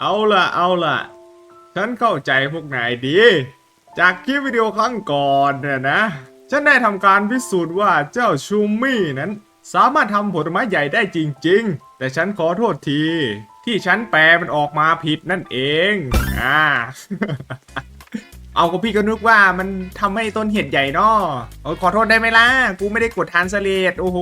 เอาล่ะเอาล่ะ ฉันเข้าใจพวกนายดี จากคลิปวิดีโอครั้งก่อนเนี่ยนะ ฉันได้ทำการพิสูจน์ว่าเจ้าชูมี่นั้น สามารถทำผลไม้ใหญ่ได้จริง ๆ แต่ฉันขอโทษที ที่ฉันแปลมันออกมาผิดนั่นเอง อ่า เอาก็พี่ก็นึกว่ามันทำให้ต้นเห็ดใหญ่เนาะโอ้ยขอโทษได้ไหมล่ะ กูไม่ได้กดทานสเลดโอ้โห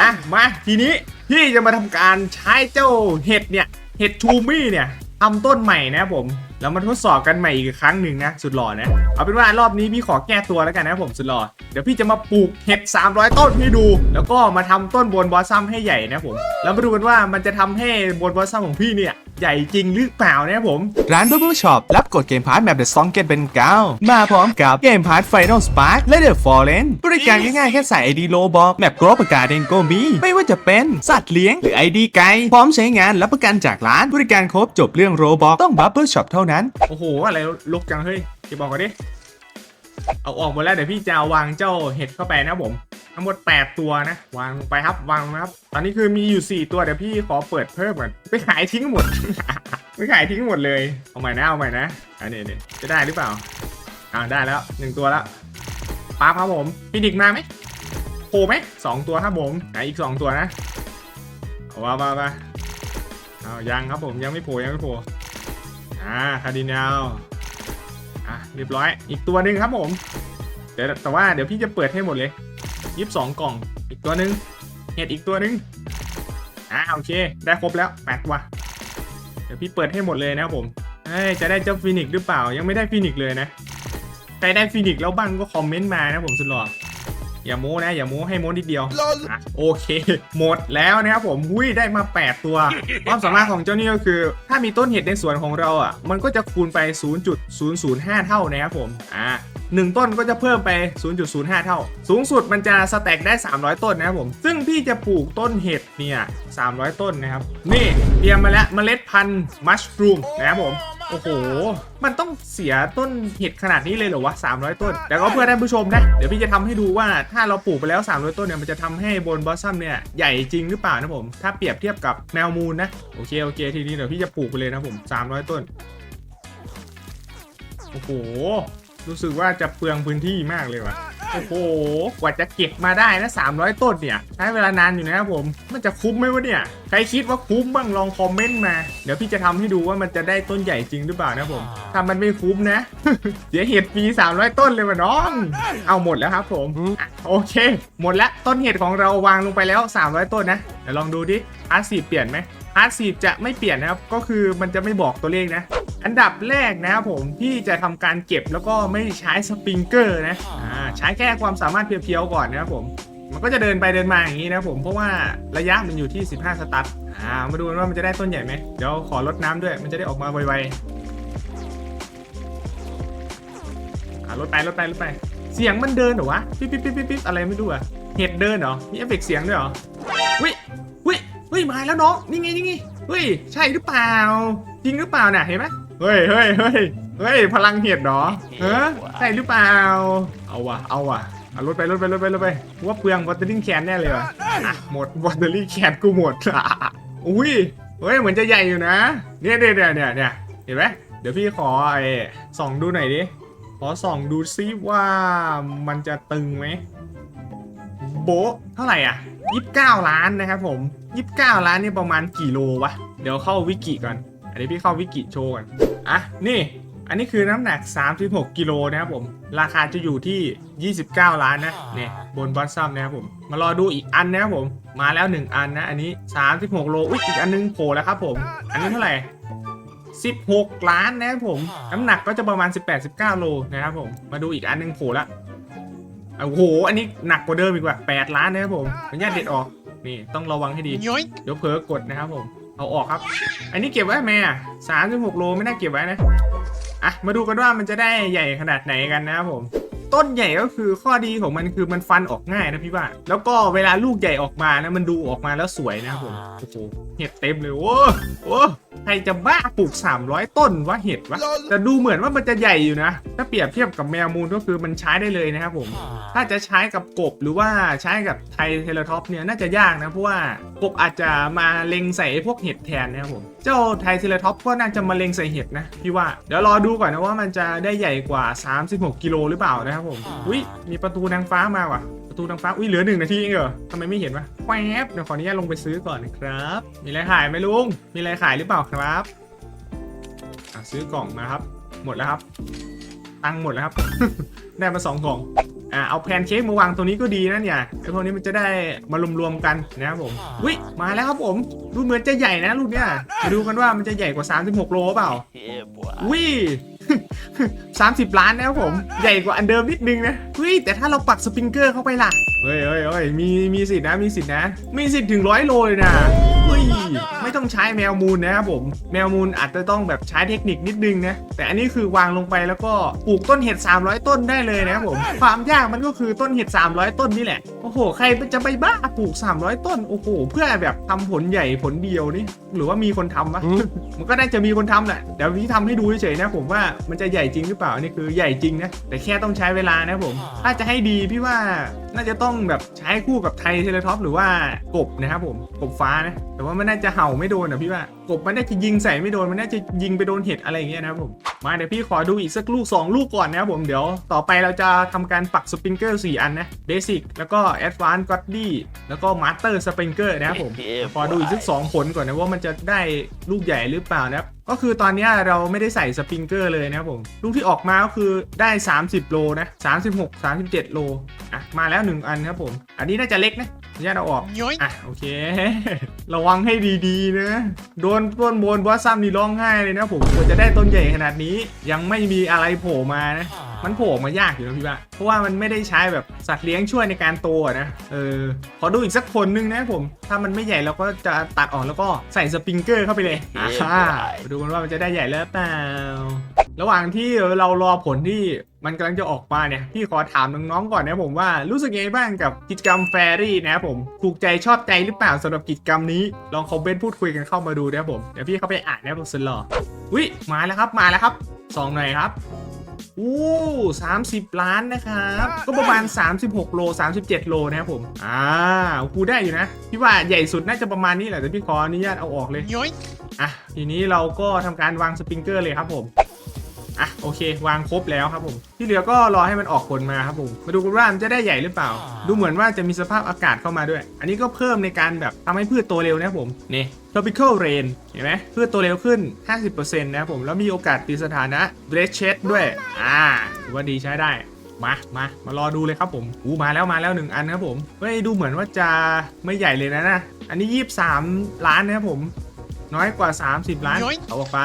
อะ มา ทีนี้พี่จะมาทำการใช้เจ้าเห็ดเนี่ย เห็ดชูมี่เนี่ยทำต้นใหม่นะผมแล้วมาทดสอบกันใหม่อีกครั้งหนึ่งนะสุดหล่อนะเอาเป็นว่ารอบนี้พี่ขอแก้ตัวแล้วกันนะผมสุดหล่อเดี๋ยวพี่จะมาปลูกเห็ด 300 ต้นให้ดู แล้วก็มาทำต้นบนบอสซัมให้ใหญ่นะผมแล้วมาดูกันว่ามันจะทำให้บนบอสซัมของพี่เนี่ย ใหญ่จริงหรือเปล่านะครับผม ร้าน Bubble Shop รับกดเกมพาร์ทแมป The Song Get เป็นเก้ามาพร้อมกับเกมพาร์ท Final Spark และ The Fallen บริการง่ายๆแค่ใส่ ID โลบอกแมปกรอบประกาศเองก็มีไม่ว่าจะเป็นสัตว์เลี้ยงหรือ ID ไกลพร้อมใช้งานรับประกันจากร้านบริการครบจบเรื่องโรบอกต้อง Bubble Shop เท่านั้น โอ้โห อะไรลกจังเฮ้ยเก็บบอกก่อนดิ เอาออกหมดแล้วเดี๋ยวพี่จะวางเจ้าเห็ดเข้าไปนะผม ทั้งหมด 8 ตัวนะ วางไปครับวางนะครับ ตอนนี้คือมีอยู่ 4 ตัวเดี๋ยวพี่ขอเปิดเพิ่มก่อนไปขายทิ้งหมด ไปขายทิ้งหมดเลย เอาใหม่นะเอาใหม่นะอันนี้นี่จะได้หรือเปล่าอ่าได้แล้วหนึ่งตัวแล้วปั๊บครับผมฟินิกมาไหมโผล่ไหมสองตัวครับผมไหนอีกสองตัวนะเอาว่ามามาเอายังครับผมยังไม่โผล่ยังไม่โผล่อ่าคาร์ดินาล อะเรียบร้อย อีกตัวหนึ่งครับผมเดี๋ยวแต่ว่าเดี๋ยวพี่จะเปิดให้หมดเลยยี่สิบสองกล่อง อีกตัวหนึ่งเห็ดอีกตัวหนึ่งอ่าโอเค ได้ครบแล้วแปดตัวเดี๋ยวพี่เปิดให้หมดเลยนะครับผมเอ้ยจะได้เจ้าฟินิกหรือเปล่ายังไม่ได้ฟินิกเลยนะใครได้ฟินิกแล้วบ้างก็คอมเมนต์มานะผมสุดหล่อ อย่าโม้นะ อย่าโม้ให้โม้นิดเดียวอะโอเค หมดแล้วนะครับผมหุ้ยได้มา 8 ตัว ความสามารถของเจ้านี่ก็คือ ถ้ามีต้นเห็ดในสวนของเราอะ มันก็จะคูณไป 0.005 เท่านะครับผมอ่าหนึ่งต้นก็จะเพิ่มไป 0.05 เท่า สูงสุดมันจะสแต็กได้ 300 ต้นนะครับผม ซึ่งพี่จะปลูกต้นเห็ดเนี่ย 300 ต้นนะครับ นี่เตรียมมาแล้วเมล็ดพันธุ์มัชรูมนะครับผม โอ้โห มันต้องเสียต้นเห็ดขนาดนี้เลยเหรอวะ300 ต้น แต่ก็เพื่อท่านผู้ชมนะ เดี๋ยวพี่จะทำให้ดูว่าถ้าเราปลูกไปแล้ว 300 ต้นเนี่ย มันจะทำให้บนบอสซัมเนี่ย ใหญ่จริงหรือเปล่านะผม ถ้าเปรียบเทียบกับแมวมูนนะ โอเค โอเค ทีนี้เดี๋ยวพี่จะปลูกไปเลยนะผม 300 ต้น โอ้โห รู้สึกว่าจะเปลืองพื้นที่มากเลยว่ะ โอ้โห กว่าจะเก็บมาได้นะ300 ต้นเนี่ย ใช้เวลานานอยู่นะครับผม มันจะคุ้มไหมวะเนี่ย ใครคิดว่าคุ้มบ้างลองคอมเมนต์มา เดี๋ยวพี่จะทำให้ดูว่ามันจะได้ต้นใหญ่จริงหรือเปล่านะผม ถ้ามันไม่คุ้มนะ เสียเห็ดฟรี300 ต้นเลยว่ะน้อง เอาหมดแล้วครับผมอะโอเค หมดแล้วต้นเห็ดของเราวางลงไปแล้ว 300 ต้นนะ เดี๋ยวลองดูดิพาสซีฟเปลี่ยนไหมพาสซีฟจะไม่เปลี่ยนนะครับ ก็คือมันจะไม่บอกตัวเลขนะ อันดับแรกนะครับผมพี่จะทำการเก็บแล้วก็ไม่ใช้สปริงเกอร์นะอ่าใช้แค่ความสามารถเพียวๆก่อนนะครับผมมันก็จะเดินไปเดินมาอย่างนี้นะครับผมเพราะว่าระยะมันอยู่ที่ 15 สตาร์ทอ่ามาดูกันว่ามันจะได้ต้นใหญ่ไหมเดี๋ยวขอลดน้ำด้วย มันจะได้ออกมาไวๆอ่าลดไปลดไปลดไป เสียงมันเดินเหรอวะปิ๊บปิ๊บปิ๊บปิ๊บปิ๊บอะไรไม่รู้อะเห็ดเดินเหรอมีเอฟเฟกต์เสียงด้วยเหรอวิวิวิมาแล้วน้องนี่ไงนี่ไงเฮ้ยใช่หรือเปล่าจริงหรือเปล่าน่ะเห็นไหม เฮ้ยเฮ้ยเฮ้ยเฮ้ยพลังเห็ดเหรอเออใช่หรือเปล่า เอาวะเอาวะเอารถไปรถไปรถไปรถไปว่าเปลืองวอเตอร์ลิงแคนแน่เลยว่ะอะหมดวอเตอร์ลิงแคนกูหมดอะอุ้ยเฮ้ยเหมือนจะใหญ่อยู่นะเนี่ยเนี่ยเนี่ยเนี่ยเนี่ยเห็นไหมเดี๋ยวพี่ขอไอ้ส่องดูหน่อยดิขอส่องดูซิว่ามันจะตึงไหมโบะเท่าไหร่อะ29 ล้านนะครับผม 29 ล้านนี่ประมาณกี่โลวะ เดี๋ยวเข้าวิกิก่อน อันนี้พี่เข้าวิกิโชว์ก่อนอะนี่ อันนี้คือน้ำหนัก 36 กิโลนะครับผม ราคาจะอยู่ที่ 29 ล้านนะเนี่ยบนบอสซัมนะครับผม มารอดูอีกอันนะครับผม มาแล้ว 1 อันนะ อันนี้ 36 โลอุ๊ยอีกอันนึงโผล่แล้วครับผม อันนี้เท่าไหร่16 ล้านนะครับผม น้ำหนักก็จะประมาณ 18-19 โลนะครับผม มาดูอีกอันนึงโผล่ละโอ้โห อันนี้หนักกว่าเดิมอีกว่า8ล้านนะครับผมขออนุญาตเด็ดออก นี่ต้องระวังให้ดี เดี๋ยวเผลอกดนะครับผม เอาออกครับ อันนี้เก็บไว้ไหมอะสามสิบหกโลไม่น่าเก็บไว้นะ อะ มาดูกันว่ามันจะได้ใหญ่ขนาดไหนกันนะครับผม ต้นใหญ่ก็คือข้อดีของมันคือมันฟันออกง่ายนะพี่ว่าแล้วก็เวลาลูกใหญ่ออกมานะมันดูออกมาแล้วสวยนะครับผม โอ้โห เห็ดเต็มเลยโว้โอ้ ใครจะบ้าปลูก 300 ต้นวะเห็ดวะแต่ดูเหมือนว่ามันจะใหญ่อยู่นะ ถ้าเปรียบเทียบกับแมวมูนก็คือมันใช้ได้เลยนะครับผม ถ้าจะใช้กับกบหรือว่าใช้กับไทเทเลท็อปเนี่ยน่าจะยากนะ เพราะว่ากบอาจจะมาเล็งใส่พวกเห็ดแทนนะครับผม เจ้าไทเทเลท็อปก็น่าจะมาเล็งใส่เห็ดนะพี่ว่า เดี๋ยวรอดูก่อนนะว่ามันจะได้ใหญ่กว่า 36 กิโลหรือเปล่านะครับผม อุ้ยมีประตูนางฟ้ามาว่ะ ประตูทังฟ้า อุ้ยเหลือหนึ่งนาทีเองเหรอทำไมไม่เห็นวะแป๊บเดี๋ยวขออนุญาตลงไปซื้อก่อนนะครับ มีอะไรขายไหมลุง มีอะไรขายหรือเปล่าครับอะซื้อกล่องมาครับ หมดแล้วครับ ตังหมดแล้วครับ ได้มาสองกล่องอ่าเอาแพนเค้กมาวางตัวนี้ก็ดีนะเนี่ยไอพวกนี้มันจะได้มารวมๆกันนะครับผมอุ้ยมาแล้วครับผมรูปเหมือนจะใหญ่นะรูปเนี้ยมาดูกันว่ามันจะใหญ่กว่า 36 โลเปล่าอุ้ย 30 ล้านนะครับผม ใหญ่กว่าอันเดิมนิดนึงนะเฮ้ยแต่ถ้าเราปักสปริงเกอร์เข้าไปล่ะ เฮ้ยเฮ้ยเฮ้ยมีมีสิทธินะมีสิทธินะ มีสิทธิ์ถึงร้อยโลเลยนะ ไม่ต้องใช้แมวมูลนะครับผมแมวมูลอาจจะต้องแบบใช้เทคนิคนิดนึงนะแต่อันนี้คือวางลงไปแล้วก็ปลูกต้นเห็ด 300 ต้นได้เลยนะครับผมความยากมันก็คือต้นเห็ด 300 ต้นนี่แหละโอ้โหใครจะไปบ้าปลูก 300 ต้นโอ้โหเพื่อแบบทำผลใหญ่ผลเดียวนี่หรือว่ามีคนทำวะมันก็น่าจะมีคนทำแหละเดี๋ยวพี่ทำให้ดูเฉยๆนะผมว่ามันจะใหญ่จริงหรือเปล่านี่คือใหญ่จริงนะแต่แค่ต้องใช้เวลานะผม ถ้าจะให้ดีพี่ว่า น่าจะต้องแบบใช้คู่กับไทยเทเลท็อปหรือว่ากบนะครับผมกบฟ้านะ แต่ว่ามันน่าจะเห่าไม่โดนนะพี่ว่ากบมันน่าจะยิงใส่ไม่โดนมันน่าจะยิงไปโดนเห็ดอะไรอย่างเงี้ยนะครับผมมาเดี๋ยวพี่ขอดูอีกสักลูก 2 ลูกก่อนนะครับผมเดี๋ยวต่อไปเราจะทำการปักสปริงเกอร์4อันนะเบสิกแล้วก็แอดวานซ์ก็อดดี้แล้วก็มาสเตอร์สปริงเกอร์นะครับผมขอดูอีกสักสองผลก่อนนะว่ามันจะได้ลูกใหญ่หรือเปล่านะครับก็คือตอนเนี้ยเราไม่ได้ใส่สปริงเกอร์เลยนะครับผมลูกที่ออกมาก็คือได้ 30 โลนะ36 37 โลอะมาแล้ว 1 อันครับผม อันนี้น่าจะเล็กนะขออนุญาตเอาออก Yoink. อะโอเค ระวังให้ดีๆนะโดนต้นบนบอสซัมนี่ร้องไห้เลยนะผมควรจะได้ต้นใหญ่ขนาดนี้ ยังไม่มีอะไรโผล่มานะ มันโผล่ออกมายากอยู่นะพี่ว่าเพราะว่ามันไม่ได้ใช้แบบสัตว์เลี้ยงช่วยในการโตอะนะเออขอดูอีกสักคนนึงนะผม ถ้ามันไม่ใหญ่เราก็จะตัดออกแล้วก็ใส่สปริงเกอร์เข้าไปเลยอ่ามาดูกันว่ามันจะได้ใหญ่แล้วเปล่าระหว่างที่เรารอผลที่มันกำลังจะออกมาเนี่ย พี่ขอถามน้องๆก่อนนะผมว่ารู้สึกยังไงบ้างกับกิจกรรมแฟรี่นะครับผม ถูกใจชอบใจหรือเปล่าสำหรับกิจกรรมนี้ ลองคอมเมนต์พูดคุยกันเข้ามาดูนะครับผม เดี๋ยวพี่เข้าไปอ่านนะครับผมสลอวิมาแล้วครับมาแล้วครับสองหน่อยครับ อู้สามสิบล้านนะครับ ก็ประมาณ 36 โล 37 โลนะครับผม อ่าคูได้อยู่นะ พี่ว่าใหญ่สุดน่าจะประมาณนี้แหละแต่พี่ขออนุญาตเอาออกเลย Yoink. อะ ทีนี้เราก็ทำการวางสปริงเกอร์เลยครับผม อะโอเค วางครบแล้วครับผมที่เหลือก็รอให้มันออกผลมาครับผมมาดูกันว่ามันจะได้ใหญ่หรือเปล่า ดูเหมือนว่าจะมีสภาพอากาศเข้ามาด้วย อันนี้ก็เพิ่มในการแบบทำให้พืชโตเร็วนะครับผมนี่ tropical rain เห็นไหมพืชโตเร็วขึ้น 50%นะครับผมแล้วมีโอกาสติดสถานะ red shade ด้วยอ่าถือว่าดีใช้ได้มา มา มารอดูเลยครับผมอู้มาแล้วมาแล้วหนึ่งอันครับผม เฮ้ย ดูเหมือนว่าจะไม่ใหญ่เลยนะนะ อันนี้ 23 ล้านนะครับผม น้อยกว่า 30 ล้านย้อย เอาออกไป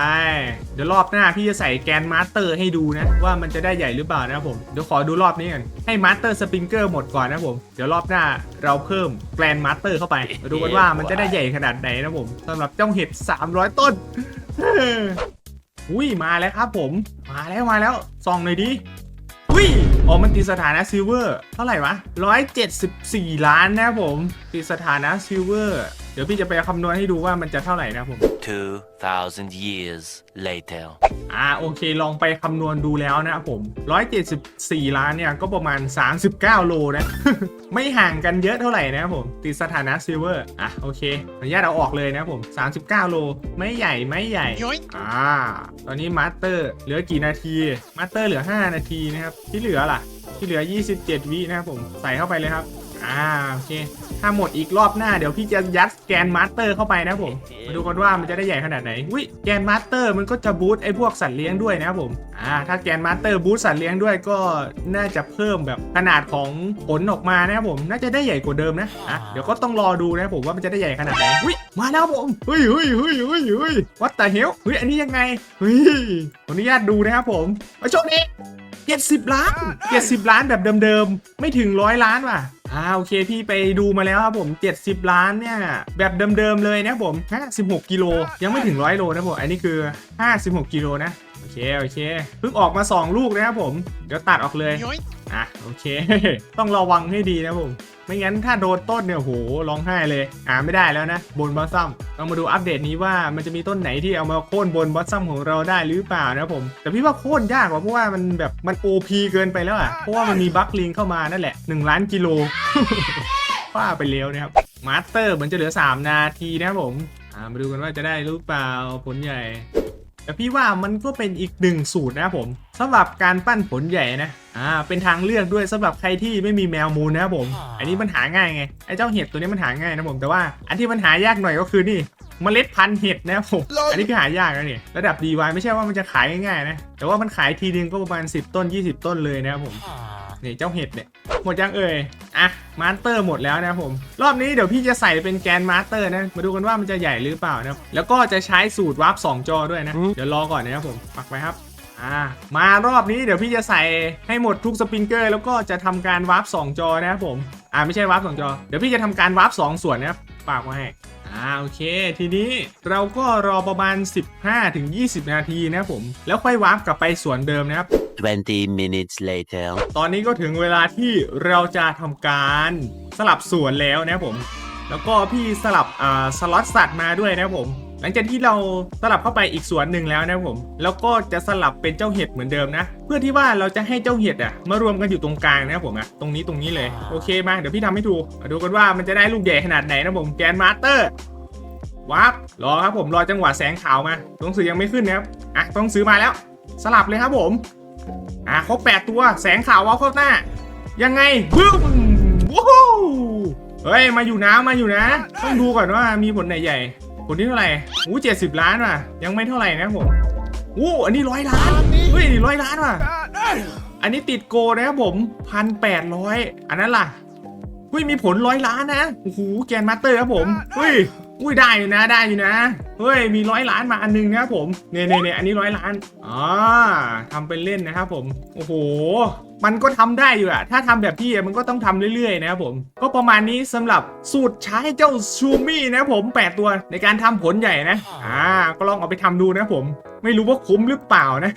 เดี๋ยวรอบหน้าพี่จะใส่แกนมาสเตอร์ให้ดูนะ ว่ามันจะได้ใหญ่หรือเปล่านะครับผม เดี๋ยวขอดูรอบนี้กันให้มาสเตอร์สปริงเกอร์หมดก่อนนะครับผม เดี๋ยวรอบหน้าเราเพิ่มแกรนมาสเตอร์เข้าไปมาดูกันว่ามันจะได้ใหญ่ขนาดไหนนะครับผมสำหรับเจ้าเห็ด 300 ต้น อุ้ยมาแล้วครับผม มาแล้วมาแล้วส่องหน่อยดิอุ้ยอ๋อมันติดสถานะซิลเวอร์เท่าไหร่วะ174 ล้านนะครับผมติดสถานะซิลเวอร์ เดี๋ยวพี่จะไปคำนวณให้ดูว่ามันจะเท่าไหร่นะครับผม 2,000 years later. อ่าโอเคลองไปคำนวณดูแล้วนะครับผม 174 ล้านเนี่ยก็ประมาณ 39 โลนะ ไม่ห่างกันเยอะเท่าไหร่นะครับผมติดสถานะซิลเวอร์อะโอเคอนุญาตเอาออกเลยนะครับผม 39 โล ไม่ใหญ่ไม่ใหญ่ Yoink. อ่า ตอนนี้มาสเตอร์เหลือกี่นาทีมาสเตอร์เหลือ 5 นาทีนะครับ ที่เหลือล่ะ ที่เหลือ 27 วินะครับผม ใส่เข้าไปเลยครับ อ่าโอเค ถ้าหมดอีกรอบหน้าเดี๋ยวพี่จะยัดแกนมาสเตอร์เข้าไปนะครับผมมาดูกันว่ามันจะได้ใหญ่ขนาดไหนอุ้ยแกนมาสเตอร์มันก็จะบูสต์ไอ้พวกสัตว์เลี้ยงด้วยนะครับผมอ่าถ้าแกนมาสเตอร์บูสต์สัตว์เลี้ยงด้วยก็น่าจะเพิ่มแบบขนาดของผลออกมานะครับผม น่าจะได้ใหญ่กว่าเดิมนะอะเดี๋ยวก็ต้องรอดูนะครับผมว่ามันจะได้ใหญ่ขนาดไหนอุ้ยมาแล้วครับผมเฮ้ยเฮ้ยเฮ้ยเฮ้ยเฮ้ยวัดแต่เฮลเฮ้ยอันนี้ยังไงเฮ้ยขออนุญาตดูนะครับผมมาชมนี้70 ล้าน 70 ล้านแบบเดิมๆ ไม่ถึงร้อยล้านว่ะ อ่าโอเคพี่ไปดูมาแล้วครับผม 70 ล้านเนี่ย แบบเดิมๆเลยนะครับผม 56 กิโล ยังไม่ถึงร้อยโลนะผม อันนี้คือ 56 กิโลนะ โอเค โอเค เพิ่งออกมา 2 ลูกนะครับผม เดี๋ยวตัดออกเลย Yoink. อะ โอเค ต้องระวังให้ดีนะผม ไม่งั้นถ้าโดนต้นเนี่ยโหร้องไห้เลยอ่าไม่ได้แล้วนะบนบอสซัมต้องมาดูอัปเดตนี้ว่ามันจะมีต้นไหนที่เอามาโค่นบนบอสซัมของเราได้หรือเปล่านะครับผม แต่พี่ว่าโค่นยากกว่าเพราะว่ามันแบบมัน OP เกินไปแล้วอะเพราะว่ามันมีบัคลิงเข้ามานั่นแหละ 1 ล้านกิโลว่าไปเร็วนะครับมาสเตอร์เหมือนจะเหลือ 3 นาทีนะครับผมอ่ามาดูกันว่าจะได้หรือเปล่าผลใหญ่ แต่พี่ว่ามันก็เป็นอีกหนึ่งสูตรนะครับผม สำหรับการปั้นผลใหญ่นะ อ่า เป็นทางเลือกด้วยสำหรับใครที่ไม่มีแมวมูลนะครับผม อันนี้มันหาง่ายไง ไอ้เจ้าเห็ดตัวนี้มันหาง่ายนะผม แต่ว่าอันที่มันหายากหน่อยก็คือนี่เมล็ดพันธุ์เห็ดนะครับผม อันนี้คือหายากนะนี่ระดับดีวไม่ใช่ว่ามันจะขายง่ายๆนะ แต่ว่ามันขายทีนึงก็ประมาณ 10 ต้น 20 ต้นเลยนะครับผม นี่เจ้าเห็ดเนี่ย หมดยังเอ่ย อะ มาสเตอร์หมดแล้วนะครับผม รอบนี้เดี๋ยวพี่จะใส่เป็นแกนมาสเตอร์นะ มาดูกันว่ามันจะใหญ่หรือเปล่านะครับแล้วก็จะใช้สูตรวาร์ป2จอด้วยนะ เดี๋ยวรอก่อนนะครับผม ปักไปครับ อ่ามารอบนี้เดี๋ยวพี่จะใส่ให้หมดทุกสปริงเกอร์แล้วก็จะทำการวาร์ป2จอนะครับผมอ่าไม่ใช่วาร์ป2จอเดี๋ยวพี่จะทำการวาร์ป2ส่วนนะครับฝากไว้ให้อ่าโอเค ทีนี้เราก็รอประมาณ 15-20 นาทีนะครับผม แล้วค่อยวาร์ปกลับไปส่วนเดิมนะครับ 20 minutes later. ตอนนี้ก็ถึงเวลาที่เราจะทำการสลับส่วนแล้วนะครับผม แล้วก็พี่สลับอ่าสล็อตสัตว์มาด้วยนะครับผม หลังจากที่เราสลับเข้าไปอีกส่วนหนึ่งแล้วนะครับผม แล้วก็จะสลับเป็นเจ้าเห็ดเหมือนเดิมนะ เพื่อที่ว่าเราจะให้เจ้าเห็ดอะมารวมกันอยู่ตรงกลางนะครับผมอะตรงนี้ตรงนี้เลยโอเคมาเดี๋ยวพี่ทำให้ดูมาดูกันว่ามันจะได้ลูกใหญ่ขนาดไหนนะผมแกนมาสเตอร์วับรอครับผมรอจังหวะแสงขาวมาต้องซื้อยังไม่ขึ้นนะครับอะต้องซื้อมาแล้ว สลับเลยครับผมอะครบแปดตัวแสงขาววาเข้าหน้า ยังไงบึ้มว้าวเฮ้ยมาอยู่นะมาอยู่นะ ต้องดูก่อนว่ามีผลไหนใหญ่ ผลที่เท่าไหร่อู้เจ็ดสิบล้านว่ะ ยังไม่เท่าไหร่นะผมอู้อันนี้ร้อยล้านเฮ้ยร้อยล้านว่ะ อันนี้ติดโกนะครับผมพันแปดร้อยอันนั้นล่ะเฮ้ยมีผลร้อยล้านนะโอ้โหแกนมาสเตอร์ครับผมเฮ้ยอุ้ยได้อยู่นะได้อยู่นะเฮ้ยมีร้อยล้านมาอันนึงนะครับผมเนี่ยเนี่ยเนี่ยอันนี้ร้อยล้านอ๋อทำเป็นเล่นนะครับผม โอ้โห มันก็ทำได้อยู่อะถ้าทำแบบพี่อะมันก็ต้องทำเรื่อยๆนะครับผม ก็ประมาณนี้สำหรับสูตรใช้เจ้าชูมี่นะครับผมแปดตัวในการทำผลใหญ่นะ อ่า ก็ลองเอาไปทำดูนะครับผมไม่รู้ว่าคุ้มหรือเปล่านะ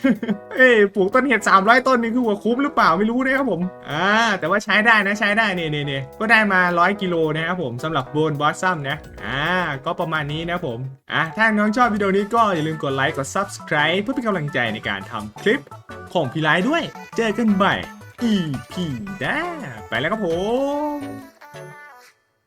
เอ้ยปลูกต้นเห็ด300 ต้นนี่คือว่าคุ้มหรือเปล่าไม่รู้นะครับผม อ่า แต่ว่าใช้ได้นะใช้ได้เนี่ยเนี่ยเนก็ได้มา 100 กิโลนะครับผมสำหรับโบนบอสซัมนะ อ่า ก็ประมาณนี้นะผม อะถ้าน้องชอบวิดีโอนี้ก็อย่าลืมกดไลค์กด Subscribe เพื่อเป็นกำลังใจในการทำคลิปของพี่ไลท์ด้วย เจอกันใหม่ EP หน้าไปแล้วครับผม